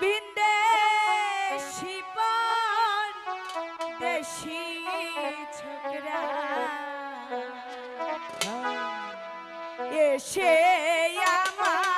বিন্দে শিবন দেশি ছোকরা এসে আমার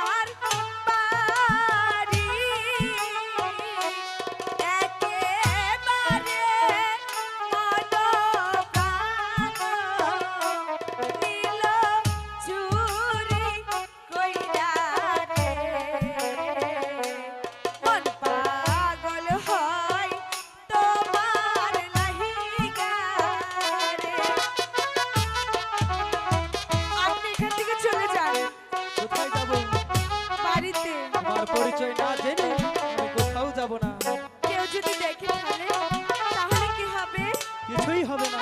পরিচয় না জেনে আমি কোথাও যাব না। কেউ যদি দেখে তাহলে কি হবে? কিছুই হবে না।